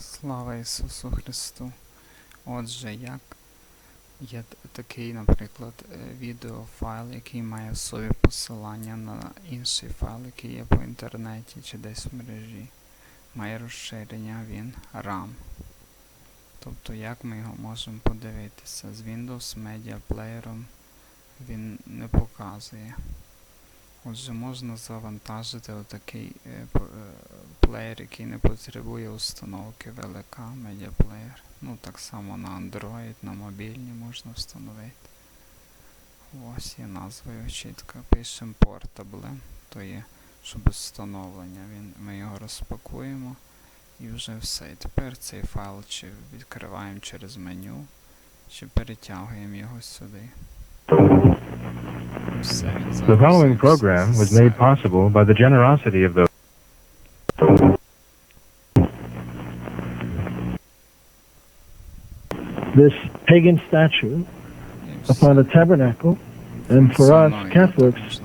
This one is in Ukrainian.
Слава Ісусу Христу. Отже, як є такий, наприклад, е, відеофайл, який має в собі посилання на інший файл, який є по інтернеті чи десь в мережі. Має розширення він RAM. Тобто, як ми його можемо подивитися? З Windows Media Player він не показує. Отже, можна завантажити отакий е, е, плеєр, який не потребує установки Media Player. Ну, так само на Android, на мобільні можна встановити. Ось є назва його чітко. Пишемо Portable, то є, щоб встановлення. Він, ми його розпакуємо і вже все. І тепер цей файл чи відкриваємо через меню, чи перетягуємо його сюди. Все, The following program was made possible by the generosity of those. This pagan statue upon a tabernacle, and for us Catholics,